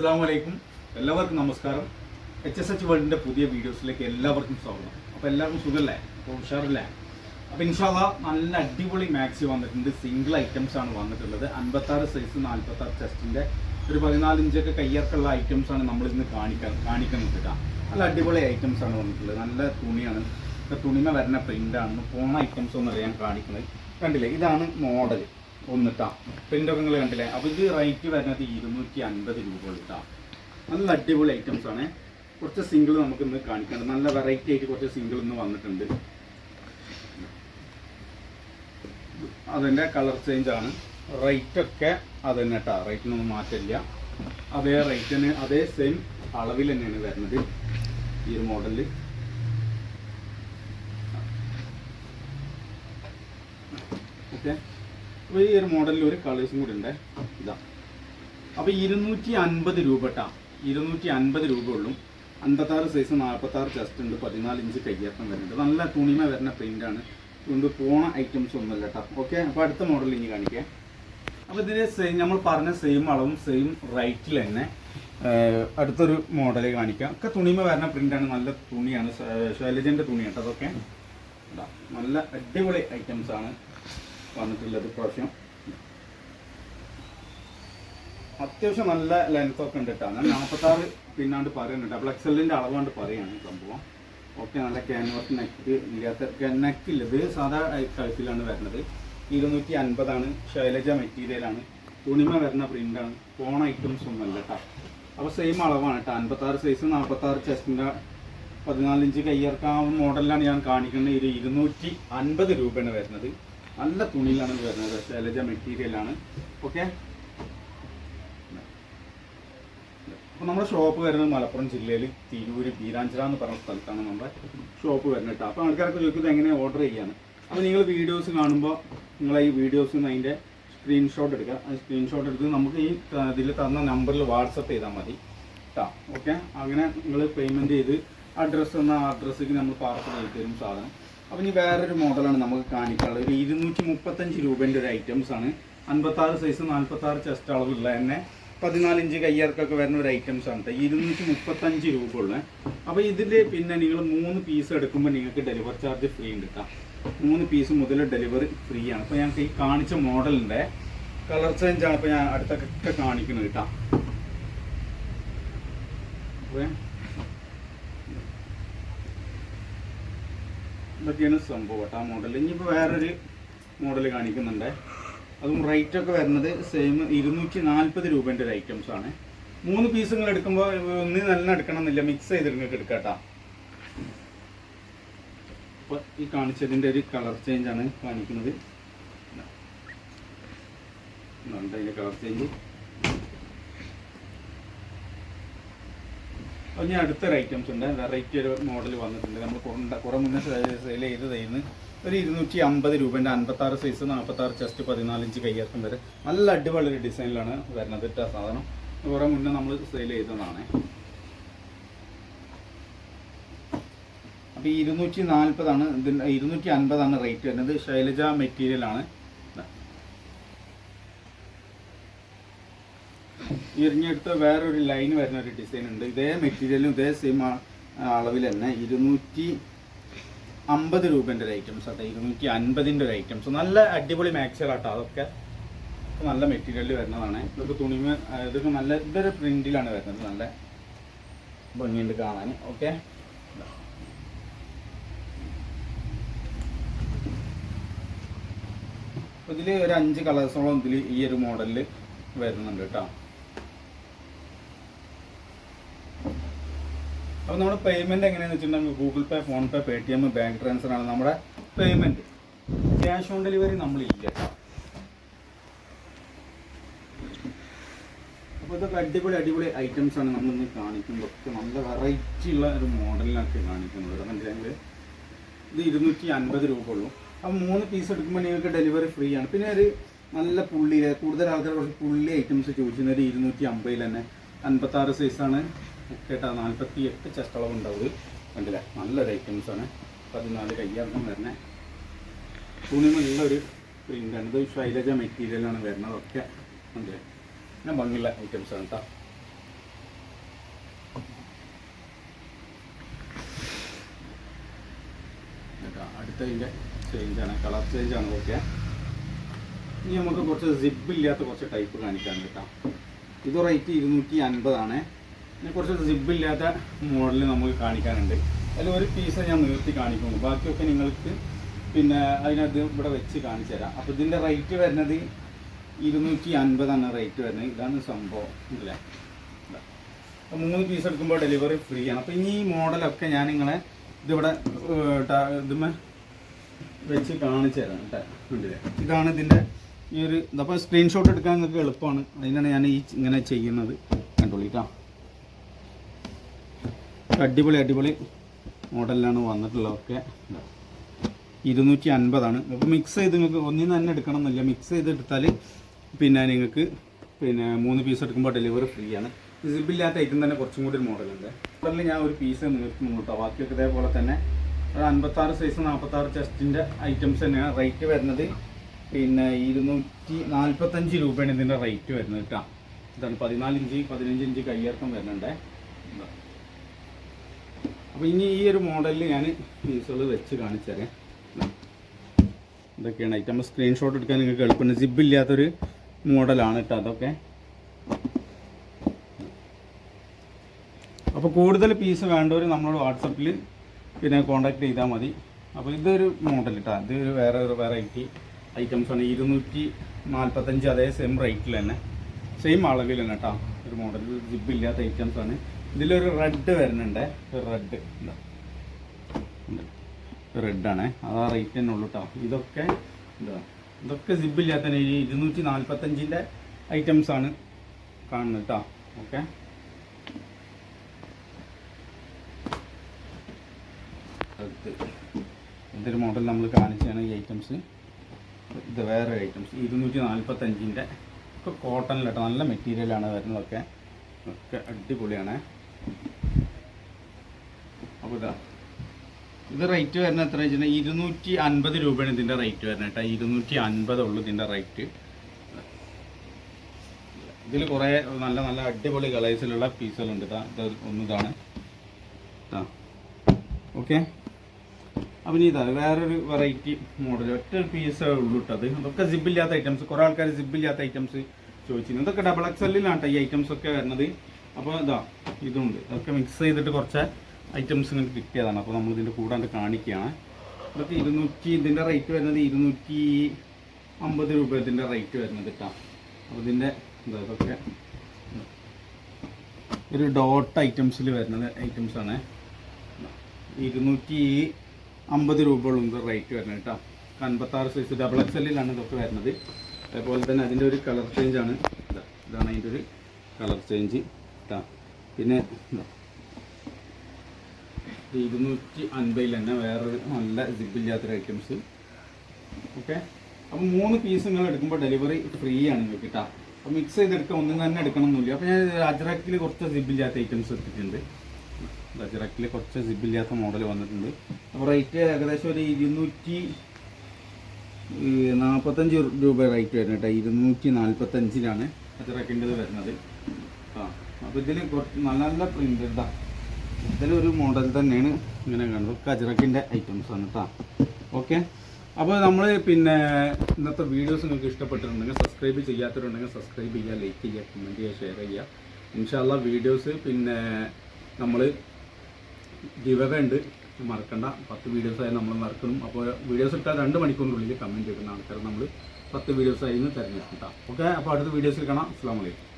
അസ്സാം വലൈക്കും എല്ലാവർക്കും നമസ്കാരം. എച്ച് എസ് എച്ച് വേൾഡിന്റെ പുതിയ വീഡിയോസിലേക്ക് എല്ലാവർക്കും സ്വാഗതം. അപ്പോൾ എല്ലാവർക്കും സുഖമല്ലേ അപ്പോൾ ഉഷാറില്ലേ? അപ്പോൾ ഇൻഷാല്ല നല്ല അടിപൊളി മാക്സി വന്നിട്ടുണ്ട്. സിംഗിൾ ഐറ്റംസ് ആണ് വന്നിട്ടുള്ളത്. അൻപത്താറ് സൈസ് നാൽപ്പത്താറ് ചെസ്റ്റിന്റെ ഒരു പതിനാല് ഇഞ്ചൊക്കെ കയ്യർക്കുള്ള ഐറ്റംസ് ആണ് നമ്മൾ ഇന്ന് കാണിക്കാൻ കാണിക്കുന്നത് കേട്ടോ നല്ല അടിപൊളി ഐറ്റംസ് ആണ് വന്നിട്ടുള്ളത്. നല്ല തുണിയാണ്. തുണിമ വരുന്ന പ്രിന്റാണ് പോണ ഐറ്റംസ് ഒന്നും അറിയാൻ കാണിക്കുന്നത്. കണ്ടില്ലേ? ഇതാണ് മോഡൽ ഒന്നിട്ടാ. പ്രിന്റൊക്കെ കണ്ടില്ലേ? അപ്പോൾ ഇത് റേറ്റ് വരുന്നത് ഇരുന്നൂറ്റി അൻപത് രൂപ ഇട്ടാ നല്ല അടിപൊളി ഐറ്റംസ് ആണ്. കുറച്ച് സിംഗിൾ നമുക്ക് ഇന്ന് കാണിക്കാനുണ്ട് നല്ല വെറൈറ്റി ആയിട്ട് കുറച്ച് സിംഗിൾ ഇന്ന് വന്നിട്ടുണ്ട്. അതിന്റെ കളർ ചേഞ്ച് ആണ്. റേറ്റ് ഒക്കെ അത് തന്നെ കേട്ടോ റേറ്റിനൊന്നും മാറ്റമില്ല. അതേ റേറ്റിന് അതേ സെയിം അളവിൽ തന്നെയാണ് വരുന്നത് ഈ ഒരു മോഡലിൽ ഓക്കെ അപ്പോൾ ഈ ഒരു മോഡലിൽ ഒരു കളേഴ്സും കൂടി ഉണ്ട്. ഇതാ. അപ്പോൾ ഇരുന്നൂറ്റി അൻപത് രൂപ ട്ടാ. ഇരുന്നൂറ്റി അൻപത് രൂപ ഉള്ളൂ. അൻപത്താറ് സൈസ് നാൽപ്പത്താറ് ചെസ്റ്റ് ഉണ്ട്. പതിനാല് ഇഞ്ച് കയ്യേറ്റം വരുന്നുണ്ട്. നല്ല തുണിമ വരുന്ന പ്രിന്റാണ് അതുകൊണ്ട് പോണ ഐറ്റംസ് ഒന്നുമല്ല കേട്ടോ ഓക്കെ അപ്പോൾ അടുത്ത മോഡൽ ഇനി കാണിക്കാം. അപ്പോൾ ഇതിന്റെ സെയിം നമ്മൾ പറഞ്ഞ സെയിം അളവും സെയിം റൈറ്റിൽ തന്നെ അടുത്തൊരു മോഡൽ കാണിക്കാം. ഒക്കെ തുണിമ വരുന്ന പ്രിന്റാണ് നല്ല തുണിയാണ്. ശൈലജന്റെ തുണി കേട്ടോ അതൊക്കെ. നല്ല അടിപൊളി ഐറ്റംസ് ആണ്. വന്നിട്ടുള്ളത് പ്രാവശ്യം അത്യാവശ്യം നല്ല ലെങ്ത് ഒക്കെ ഉണ്ട് കേട്ടോ ഞാൻ നാൽപ്പത്താറ് പിന്നാണ്ട് പറയുന്നുണ്ട് ഡബിൾ എക്സലിന്റെ അളവാണ്ട് പറയാണ് സംഭവം. ഓക്കെ നല്ല ക്യാൻവാസ് നെക്ക് ഇല്ലാത്ത നെക്കില്ല ഇത് സാധാ കഴുത്തിലാണ് വരുന്നത് ഇരുന്നൂറ്റി അൻപതാണ്. ശൈലജ മെറ്റീരിയലാണ് തുണിമ വരുന്ന പ്രിന്റാണ് ഫോൺ ഐറ്റംസ് ഒന്നുമല്ല കേട്ടോ അപ്പോൾ സെയിം അളവാണ് കേട്ടോ അൻപത്താറ് സൈസ് നാൽപ്പത്താറ് ചെസ്റ്റിന്റെ പതിനാലിഞ്ച് ഇഞ്ച് കയ്യിറക്കാവുന്ന മോഡലിലാണ് ഞാൻ കാണിക്കുന്നത് ഇത് ഇരുന്നൂറ്റി അൻപത് രൂപയാണ് വരുന്നത്. നല്ല തുണിയിലാണ് വരുന്നത്. ശൈലജ മെറ്റീരിയലാണ് ഓക്കെ അപ്പോൾ നമ്മുടെ ഷോപ്പ് വരുന്നത് മലപ്പുറം ജില്ലയിൽ തിരൂര് പീരാഞ്ചിറ എന്ന് പറഞ്ഞ സ്ഥലത്താണ് നമ്മുടെ ഷോപ്പ് വരുന്നത് കേട്ടോ അപ്പോൾ ആൾക്കാരൊക്കെ ചോദിക്കുന്നത് എങ്ങനെ ഓർഡർ ചെയ്യാണ് അപ്പോൾ നിങ്ങൾ വീഡിയോസ് കാണുമ്പോൾ നിങ്ങൾ ഈ വീഡിയോസിൽ നിന്ന് അതിന്റെ സ്ക്രീൻഷോട്ട് എടുക്കുക. ആ സ്ക്രീൻഷോട്ട് എടുത്ത് നമുക്ക് ഈ ഇതിൽ തന്ന നമ്പറിൽ വാട്സപ്പ് ചെയ്താൽ മതി കേട്ടോ ഓക്കെ അങ്ങനെ നിങ്ങൾ പേയ്മെന്റ് ചെയ്ത് അഡ്രസ്സ് എന്ന അഡ്രസ്സിലേക്ക് നമ്മൾ പാർസൽ ചെയ്ത് തരും സാധനം അപ്പോൾ ഇനി വേറൊരു മോഡലാണ് നമുക്ക് കാണിക്കാനുള്ളത്. ഒരു ഇരുന്നൂറ്റി മുപ്പത്തഞ്ച് രൂപേന്റെ ഒരു ഐറ്റംസ് ആണ്. അൻപത്താറ് സൈസ് നാൽപ്പത്താറ് ചെസ്റ്റ് അളവുള്ള തന്നെ. പതിനാല് ഇഞ്ച് കയ്യർക്കൊക്കെ വരുന്ന ഒരു ഐറ്റംസ് ആണ് ഇരുന്നൂറ്റി മുപ്പത്തഞ്ച് രൂപ ഉള്ള അപ്പോൾ ഇതിൽ പിന്നെ നിങ്ങൾ മൂന്ന് പീസ് എടുക്കുമ്പോൾ നിങ്ങൾക്ക് ഡെലിവറി ചാർജ് ഫ്രീ ഉണ്ട് മൂന്ന് പീസ് മുതൽ ഡെലിവറി ഫ്രീ ആണ്. അപ്പോൾ ഞങ്ങൾക്ക് ഈ കാണിച്ച മോഡലിന്റെ കളർ ചേഞ്ചാണ് അപ്പോൾ ഞാൻ അടുത്തൊക്കെ കാണിക്കുന്നത് കേട്ടോ അപ്പോൾ ഇതൊക്കെയാണ് സംഭവം കേട്ടോ. ആ മോഡൽ ഇനിയിപ്പോൾ വേറൊരു മോഡൽ കാണിക്കുന്നുണ്ട്. അതും റേറ്റ് ഒക്കെ വരുന്നത് സെയിം ഇരുന്നൂറ്റി നാൽപ്പത് രൂപേന്റെ ഒരു ഐറ്റംസ് ആണ്. മൂന്ന് പീസുകൾ എടുക്കുമ്പോൾ ഒന്ന് നല്ല എടുക്കണം എന്നില്ല മിക്സ് ചെയ്ത് നിങ്ങൾക്ക് എടുക്കാം കേട്ടോ. അപ്പോൾ ഈ കാണിച്ചതിന്റെ ഒരു കളർ ചേഞ്ച് ആണ് കാണിക്കുന്നത്. കളർ ചേഞ്ച് അപ്പോൾ ഇനി അടുത്തൊരു ഐറ്റംസ് ഉണ്ട്. വെറൈറ്റി ഒരു മോഡൽ വന്നിട്ടുണ്ട്. നമ്മൾ കുറേ മുന്നേ സെയിൽ ചെയ്തതായിരുന്നു. ഒരു ഇരുന്നൂറ്റി അമ്പത് രൂപേന്റെ അൻപത്താറ് സൈസ് നാൽപ്പത്താറ് ചെസ്റ്റ് പതിനാല് ഇഞ്ച് വരെ. നല്ല അടിപൊളി ഒരു ഡിസൈനിലാണ് വരുന്നത് ഇട്ട സാധനം. കുറേ മുന്നേ നമ്മൾ സെയിൽ ചെയ്തതാണ്. അപ്പോൾ ഇരുന്നൂറ്റി നാൽപ്പതാണ് ഇതിന്റെ ഇരുന്നൂറ്റി അൻപതാണ് റേറ്റ് വരുന്നത്. ശൈലജ മെറ്റീരിയലാണ് ഇരിഞ്ഞെടുത്ത് ഒരു ലൈൻ വരുന്ന ഒരു ഡിസൈൻ ഉണ്ട്. ഇതേ മെറ്റീരിയലും ഇതേ സെയിം അളവിൽ തന്നെ ഇരുന്നൂറ്റി അമ്പത് രൂപേന്റെ ഒരു ഐറ്റംസ് ആട്ടെ. ഇരുന്നൂറ്റി അൻപതിന്റെ ഒരു ഐറ്റംസ് നല്ല അടിപൊളി മാക്സുകളാട്ടോ അതൊക്കെ നല്ല മെറ്റീരിയലിൽ വരുന്നതാണ്. ഇതൊക്കെ തുണിമ ഇതൊക്കെ നല്ല ഇതൊരു പ്രിന്റിലാണ് വരുന്നത്. നല്ല ഭംഗിയുണ്ട് കാണാൻ. ഓക്കെ ഇതിൽ ഒരു അഞ്ച് കളേഴ്സോളം ഇതിൽ ഈ ഒരു മോഡലിൽ വരുന്നുണ്ട് കേട്ടോ. അപ്പോൾ നമ്മുടെ പേയ്മെന്റ് എങ്ങനെയാണെന്ന് വെച്ചിട്ടുണ്ടെങ്കിൽ Google Pay PhonePe Paytm bank transfer ആണ് നമ്മുടെ പേയ്മെന്റ് ക്യാഷ് ഓൺ ഡെലിവറി നമ്മളില്ല അപ്പോൾ ഇതൊക്കെ അടിപൊളി അടിപൊളി ഐറ്റംസ് ആണ് നമ്മളിന്ന് കാണിക്കുന്നത്. ഒക്കെ നല്ല വെറൈറ്റി ഉള്ള ഒരു മോഡലിനൊക്കെ കാണിക്കുന്നത്. മനസ്സിലായെങ്കിൽ ഇത് ഇരുന്നൂറ്റി അൻപത് രൂപ ഉള്ളൂ. അപ്പോൾ മൂന്ന് പീസ് എടുക്കുമ്പോൾ നിങ്ങൾക്ക് ഡെലിവറി ഫ്രീ ആണ്. പിന്നെ ഒരു നല്ല പുള്ളി കൂടുതൽ ആൾക്കാർ കുറച്ച് പുള്ളി ഐറ്റംസ് ചോദിക്കുന്നത് ഇരുന്നൂറ്റി അമ്പതിൽ തന്നെ. അൻപത്താറ് സൈസാണ് കേട്ടാ നാൽപ്പത്തി എട്ട് ചെസ്റ്റളവ് ഉണ്ടാവും കണ്ടില്ലേ? നല്ലൊരു ഐറ്റംസ് ആണ്. പതിനാല് കയ്യാർക്കം വരുന്നത് തുണിമുള്ളൊരു പ്രിന്റാണ് ഇത് ശൈലജ മെറ്റീരിയലാണ് വരുന്നതൊക്കെ കണ്ടില്ലേ? പിന്നെ ഭംഗിയുള്ള ഐറ്റംസ് ആണ് കേട്ടോ അടുത്തതിന്റെ ചേഞ്ചാണ് കളർ ചേഞ്ചാണ് ഓക്കെ ഇനി നമുക്ക് കുറച്ച് സിബ് ഇല്ലാത്ത കുറച്ച് ടൈപ്പ് കാണിക്കാൻ കേട്ടോ ഇത് റേറ്റ് ഇരുന്നൂറ്റി അൻപതാണേ. കുറച്ച് സിബില്ലാത്ത മോഡൽ നമുക്ക് കാണിക്കാനുണ്ട്. അതിൽ ഒരു പീസ് ഞാൻ നിർത്തി കാണിക്കുന്നു. ബാക്കിയൊക്കെ നിങ്ങൾക്ക് പിന്നെ അതിനകത്ത് ഇവിടെ വെച്ച് കാണിച്ചു തരാം. അപ്പോൾ ഇതിന്റെ റേറ്റ് വരുന്നത് ഇരുന്നൂറ്റി അൻപതാണ് റേറ്റ് വരുന്നത്. ഇതാണ് സംഭവം. ഇല്ലേ? അപ്പം അപ്പോൾ മൂന്ന് പീസ് എടുക്കുമ്പോൾ ഡെലിവറി ഫ്രീ ആണ്. അപ്പോൾ ഇനി ഈ മോഡലൊക്കെ ഞാൻ നിങ്ങളെ ഇതിവിടെ ഇതുമേ വെച്ച് കാണിച്ചു തരാം കേട്ടോ ഇതാണ് ഇതിന്റെ ഈ ഒരു ഇതപ്പോൾ സ്ക്രീൻഷോട്ട് എടുക്കാൻ നിങ്ങൾക്ക് എളുപ്പമാണ്. അതിനാണ് ഞാൻ ഈ ഇങ്ങനെ ചെയ്യുന്നത്. കണ്ടോളി കേട്ടോ അടിപൊളി അടിപൊളി മോഡലിലാണ് വന്നിട്ടുള്ളതൊക്കെ. ഇരുന്നൂറ്റി അൻപതാണ് അപ്പോൾ മിക്സ് ചെയ്ത് നിങ്ങൾക്ക് ഒന്നിൽ നിന്ന് തന്നെ എടുക്കണം എന്നില്ല. മിക്സ് ചെയ്തെടുത്താൽ പിന്നെ നിങ്ങൾക്ക് പിന്നെ മൂന്ന് പീസ് എടുക്കുമ്പോൾ ഡെലിവറി ഫ്രീ ആണ്. സിബില്ലാത്ത ഐറ്റം തന്നെ കുറച്ചും കൂടി ഒരു മോഡലുണ്ട്. മോഡലിൽ ഞാൻ ഒരു പീസ് നിങ്ങൾക്ക് കേട്ടോ ബാക്കിയൊക്കെ ഇതേപോലെ തന്നെ ഒരു അൻപത്താറ് സൈസ് നാൽപ്പത്താറ് ചെസ്റ്റിന്റെ ഐറ്റംസ് തന്നെയാണ്. റേറ്റ് വരുന്നത് പിന്നെ ഇരുന്നൂറ്റി നാൽപ്പത്തഞ്ച് രൂപയാണ് ഇതിന്റെ റേറ്റ് വരുന്നത് കേട്ടോ. ഇതാണ് പതിനാല് ഇഞ്ച് പതിനഞ്ച് ഇഞ്ച് കയ്യിറക്കം വരുന്നുണ്ട്. അപ്പോൾ ഇനി ഈ ഒരു മോഡലിൽ ഞാൻ പീസുകൾ വെച്ച് കാണിച്ചു ഇതൊക്കെയാണ്. ഐറ്റം നമ്മൾ സ്ക്രീൻഷോട്ട് എടുക്കാൻ നിങ്ങൾക്ക് എളുപ്പമുണ്ട്. സിബ് ഇല്ലാത്തൊരു മോഡലാണ് കേട്ടോ അതൊക്കെ. അപ്പോൾ കൂടുതൽ പീസ് വേണ്ടവർ നമ്മളോട് വാട്സപ്പിൽ പിന്നെ കോൺടാക്ട് ചെയ്താൽ മതി. അപ്പോൾ ഇതൊരു മോഡൽ കേട്ടോ. ഇത് വേറെ ഒരു വെറൈറ്റി ഐറ്റംസ് ആണ് ഇരുന്നൂറ്റി നാൽപ്പത്തഞ്ച് അതേ സെയിം റേറ്റിൽ തന്നെ സെയിം അളവിൽ തന്നെ കേട്ടോ. ഒരു മോഡൽ ജിബ് ഇല്ലാത്ത ഐറ്റംസ് ആണ് ഇതിലൊരു റെഡ് വരുന്നുണ്ട്. റെഡ് റെഡാണ് അതാ റേറ്റ് തന്നെ ഉള്ളൂ കേട്ടോ ഇതൊക്കെ എന്താ ഇതൊക്കെ സിബില്ലാത്ത ഇരുന്നൂറ്റി നാൽപ്പത്തഞ്ചിന്റെ ഐറ്റംസ് ആണ് കാണുന്നത് കേട്ടോ ഓക്കെ ഇതൊരു മോഡൽ നമ്മൾ കാണിച്ചാണ് ഈ ഐറ്റംസ് ഇത് വേറെ ഐറ്റംസ് ഇരുന്നൂറ്റി നാൽപ്പത്തഞ്ചിന്റെ ഒക്കെ കോട്ടണിലട്ടോ നല്ല മെറ്റീരിയലാണ് വരുന്നതൊക്കെ. ഒക്കെ അടിപൊളിയാണ്. അപ്പോൾ ഇതാ ഇത് റേറ്റ് വരുന്നത് എത്ര വെച്ചിട്ടുണ്ടെങ്കിൽ ഇരുന്നൂറ്റി അൻപത് രൂപയാണ് ഇതിന്റെ റേറ്റ് വരുന്നത് കേട്ടോ. ഇരുന്നൂറ്റി അൻപത് ഉള്ളൂ ഇതിന്റെ റേറ്റ് ഇതിൽ കുറേ നല്ല നല്ല അടിപൊളി കളേഴ്സിലുള്ള പീസുകളുണ്ട് ഇതാ ഇത് ഒന്നിതാണ് ആ. ഓക്കെ. അപ്പം ഇതാ വേറൊരു വെറൈറ്റി മോഡൽ ഒറ്റ പീസേ ഉള്ളൂ കേട്ടത് അത്. അതൊക്കെ സിബില്ലാത്ത ഐറ്റംസ് കുറേ ആൾക്കാർ സിബില്ലാത്ത ഐറ്റംസ് ചോദിച്ചിരുന്നു. ഇതൊക്കെ ഡബിൾ എക്സ് കേട്ടോ ഈ ഐറ്റംസ് ഒക്കെ വരുന്നത്. അപ്പോൾ ഇതാ ഇതുണ്ട്. അതൊക്കെ മിക്സ് ചെയ്തിട്ട് കുറച്ച് ഐറ്റംസ് ഇങ്ങനെ കിട്ടിയതാണ് അപ്പോൾ നമ്മൾ ഇതിന്റെ കൂടാണ്ട് കാണിക്കുകയാണ് ഇതൊക്കെ ഇരുന്നൂറ്റി ഇതിന്റെ റേറ്റ് വരുന്നത് ഇരുന്നൂറ്റി അമ്പത് രൂപ ഇതിന്റെ റേറ്റ് വരുന്നത് കേട്ടോ അപ്പോൾ ഇതിന്റെ എന്താ ഇതൊക്കെ ഒരു ഡോട്ട് ഐറ്റംസിൽ വരുന്നത് ഐറ്റംസ് ആണ്. ഇരുന്നൂറ്റി അമ്പത് രൂപ ഇത് റേറ്റ് വരുന്നത് കേട്ടോ അൻപത്താറ് സൈസ് ഡബിൾ എക്സ് എല്ലിലാണ് ഇതൊക്കെ വരുന്നത്. അതേപോലെ തന്നെ അതിന്റെ ഒരു കളർ ചേഞ്ച് ആണ്. ഇതാ ഇതാണ് അതിന്റെ ഒരു കളർ ചേഞ്ച് കേട്ടോ പിന്നെ ഇരുന്നൂറ്റി അൻപതിൽ തന്നെ വേറൊരു നല്ല സിബില്ലാത്തൊരു ഐറ്റംസ് ഓക്കെ അപ്പം മൂന്ന് പീസ് നിങ്ങൾ എടുക്കുമ്പോൾ ഡെലിവറി ഫ്രീ ആണ് നിങ്ങൾക്ക് കേട്ടോ അപ്പോൾ മിക്സ് ചെയ്തെടുക്കുക ഒന്നും തന്നെ എടുക്കണമെന്നില്ല അപ്പോൾ ഞാൻ അജറാക്കിൽ കുറച്ച് സിബില്ലാത്ത ഐറ്റംസ് എടുത്തിട്ടുണ്ട്. അജറാക്കിൽ കുറച്ച് സിബില്ലാത്ത മോഡൽ വന്നിട്ടുണ്ട്. അപ്പോൾ റേറ്റ് ഏകദേശം ഒരു ഇരുന്നൂറ്റി നാൽപ്പത്തഞ്ച് രൂപ റേറ്റ് വരുന്നത് കേട്ടോ ഇരുന്നൂറ്റി നാൽപ്പത്തഞ്ചിലാണ് അജ്രക്കിന്റെത് വരുന്നത്. അപ്പോൾ ഇതിൽ കുറച്ച് നല്ല നല്ല പ്രിന്റ് ഇതാ ഇതിലൊരു മോഡൽ തന്നെയാണ് ഇങ്ങനെ കാണുന്നത് കജറക്കിന്റെ ഐറ്റംസ് ആണ് ഓക്കെ അപ്പോൾ നമ്മൾ പിന്നെ ഇന്നത്തെ വീഡിയോസ് നിങ്ങൾക്ക് ഇഷ്ടപ്പെട്ടിട്ടുണ്ടെങ്കിൽ സബ്സ്ക്രൈബ് ചെയ്യാത്തവരുണ്ടെങ്കിൽ സബ്സ്ക്രൈബ് ചെയ്യുക ലൈക്ക് ചെയ്യുക കമന്റ് ചെയ്യുക ഷെയർ ചെയ്യുക. ഇൻഷാല്ല വീഡിയോസ് പിന്നെ നമ്മൾ ഗിവവേ ഉണ്ട്. മറക്കണ്ട. പത്ത് വീഡിയോസായി നമ്മൾ മറക്കണം. അപ്പോൾ വീഡിയോസ് ഇട്ടാൽ രണ്ട് മണിക്കൂറിനുള്ളിൽ കമന്റ് ചെയ്യുന്ന ആൾക്കാർ നമ്മൾ പത്ത് വീഡിയോസായി തിരഞ്ഞെടുക്കും ഓക്കെ അപ്പോൾ അടുത്ത വീഡിയോസിൽ കാണാം. അസ്സാം വലൈക്കും